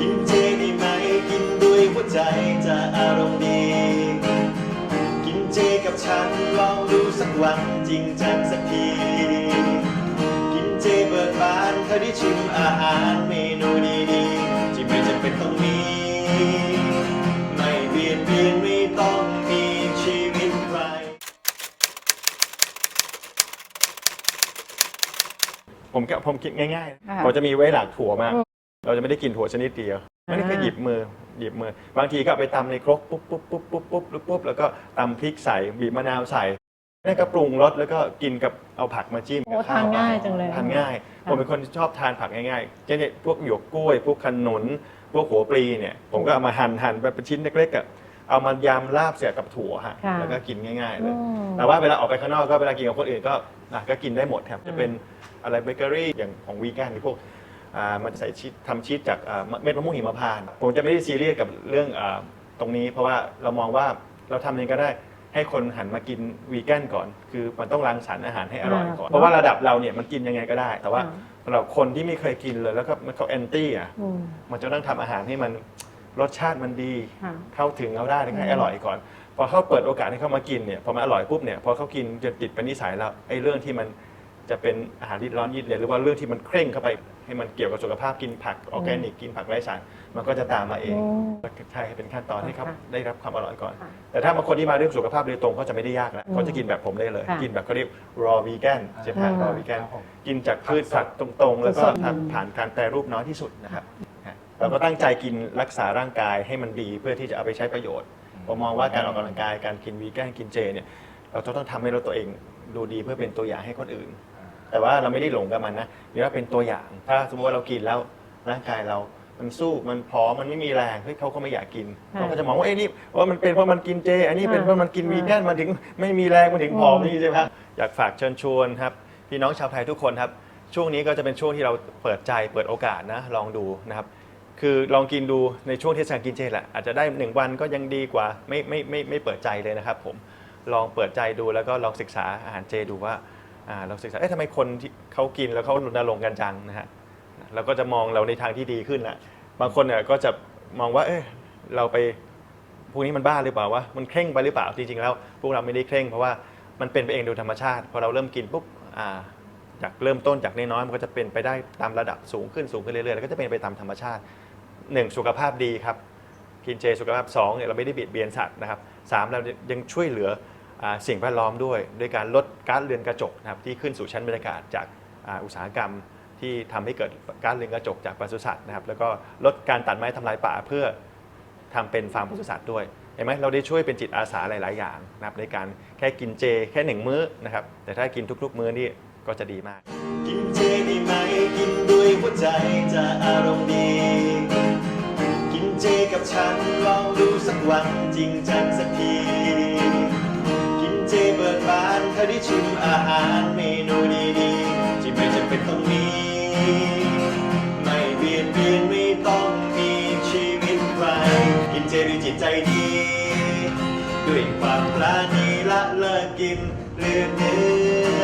กินเจได้ไหมกินด้วยหัวใจจะอารมณ์ดี กินเจกับฉันลองดูสักวันจริงจังสักที กินเจเบิกบานเธอได้ชิมอาหารเมนูดีๆที่ไม่จำเป็นต้องมี ไม่เบียดเบียนไม่ต้องมีชีวิตใครผมก็ผมคิดง่ายค่ะๆเราจะมีไว้หลักถั่วมากอืม เราจะไม่ได้กินถั่วชนิดเดียวไม่ได้แค่อ่าหยิบมือหยิบมือ บางทีก็เอาไปตำในครกปุ๊บปุ๊บปุ๊บปุ๊บปุ๊บปุ๊บปุ๊บแล้วก็ตำพริกใส่บีบมะนาวใส่แล้วก็ปรุงรสแล้วก็กินกับเอาผักมาจิ้มโอ้กับข้าวทานง่ายจังเลยทานง่ายค่ะผมเป็นคนที่ชอบทานผักง่ายๆเช่นพวกหยวกกล้วย พวกขนุน พวกหัวปลีเนี่ย ผมก็เอามาหั่นหั่นแบบเป็นชิ้นเล็กๆอะเอามายำลาบเสียกับถั่วฮะค่ะแล้วก็กินง่าย ๆ เลยอืมแต่ว่าเวลาออกไปข้างนอกก็เวลากินกับคนอื่นก็อะก็กินได้หมดครับจะเป็นอะไรเบเกอรี่อย่างของวีแกนพวก อ่ามันจะใส่ชีสทำชีสจากอ่าเม็ดมะม่วงหิมพานต์ผมจะไม่ได้ซีเรียสกับเรื่องอาตรงนี้ เพราะว่าเรามองว่าเราทำเองก็ได้ให้คนหันมากินวีแกนก่อน คือมันต้องรังสรรค์อาหารให้อร่อยก่อนอ่าเพราะว่าระดับเราเนี่ยมันกินยังไงก็ได้ แต่ว่าอ่าสำหรับคนที่ไม่เคยกินเลยแล้วก็มันเขาแอนตี้อะ อืม มันจะต้องทำอาหารให้มันรสชาติมันดี ค่ะเข้าถึงเขาได้ให้อืมอร่อยก่อน พอเขาเปิดโอกาสให้เขามากินเนี่ยพอมันอร่อยปุ๊บเนี่ยพอเขากินจนติดเป็นนิสัยแล้วไอ้เรื่องที่มันจะเป็นอาหารที่ร้อนยิดเลยหรือว่าเรื่องที่มันเคร่งเข้าไป ให้มันเกี่ยวกับสุขภาพกินผักออร์แกนิกกินผักไร้สาร มันก็จะตามมาเองอืมใช่เป็นขั้นตอนให้เขาค่ะได้รับความอร่อยก่อนค่ะแต่ถ้าบางคนที่มาเรื่องสุขภาพโดยตรงเขาจะไม่ได้ยากแล้วอืมเขาจะกินแบบผมได้เลยค่ะกินแบบเขาเรียก raw vegan ใช่ไหมอืม raw vegan กินจากพืชสัตว์ตรงๆ แล้วก็สดๆทำผ่านการแปรรูปน้อยที่สุดนะครับฮะเราก็ตั้งใจกินรักษาร่างกายให้มันดีเพื่อที่จะเอาไปใช้ประโยชน์ผมมองว่าการออกกำลังกายการกินวีแกนกินเจเนี่ยเราจะต้องทำให้เราตัวเองดูดีเพื่อเป็นตัวอย่างให้คนอื่น แต่ว่าเราไม่ได้หลงกับมันนะเรียกว่าเป็นตัวอย่าง ถ้าสมมติว่าเรากินแล้วร่างกายเรา มันสู้มันพร้อมมันไม่มีแรงเฮ้ยเขาก็ไม่อยากกินค่ะเขาก็จะมองว่าเอ้ยนี่ว่ามันเป็นเพราะมันกินเจ อันนี้เป็นอ่าเพราะมันกินอ่าวีแกนมันถึงไม่มีแรงมันถึงผอมอืมนี่ใช่ไหมครับอยากฝากเชิญชวนครับพี่น้องชาวไทยทุกคนครับ ช่วงนี้ก็จะเป็นช่วงที่เราเปิดใจเปิดโอกาสนะลองดูนะครับคือลองกินดูในช่วงเทศกาลกินเจแหละอาจจะได้หนึ่งวันก็ยังดีกว่าไม่ไม่ไม่ไม่เปิดใจเลยนะครับผมลองเปิดใจดูแล้วก็ลองศึกษาอาหารเจดูว่า อ่าเราศึกษาเอ๊ะทำไมคนที่เขากินแล้วเขารณรงค์กันจังนะฮะเราก็จะมองเราในทางที่ดีขึ้นละบางคนเนี่ยก็จะมองว่า เอ๊ะเราไปพวกนี้มันบ้าหรือเปล่าวะมันเคร่งไปหรือเปล่าจริงๆแล้ว พวกเราไม่ได้เคร่งเพราะว่ามันเป็นไปเองโดยธรรมชาติพอเราเริ่มกินปุ๊บอ่าจากเริ่มต้นจากน้อยๆมันก็จะเป็นไปได้ตามระดับสูงขึ้นสูงขึ้นเรื่อยๆแล้วก็จะเป็นไปตามธรรมชาติ 1. สุขภาพดีครับกินเจสุขภาพ2เนี่ยเราไม่ได้เบียดเบียนสัตว์นะครับสามเรายังช่วยเหลือ สิ่งแวดล้อมด้วย ด้วยการลดก๊าซเรือนกระจกนะครับที่ขึ้นสู่ชั้นบรรยากาศจากอุตสาหกรรมที่ทำให้เกิดก๊าซเรือนกระจกจากปศุสัตว์นะครับแล้วก็ลดการตัดไม้ทำลายป่าเพื่อทำเป็นฟาร์มปศุสัตว์ด้วยเห็นไหมเราได้ช่วยเป็นจิตอาสาหลาย ๆ อย่างนะครับในการแค่กินเจแค่หนึ่งมื้อนะครับแต่ถ้ากินทุก ๆ มื้อนี่ก็จะดีมาก กินเจได้ไหมกินด้วยหัวใจจะอารมณ์ดี กินเจกับฉันลองดูสักวันจริงจังสักที อได้ชิมอาหารเมนูดีๆ ที่ไม่จำเป็นต้องมี ไม่เบียดเบียนไม่ต้องมีชีวิตใคร กินเจด้วยจิตใจดี ด้วยความปราณีละเลิกกินเลือดเนื้อ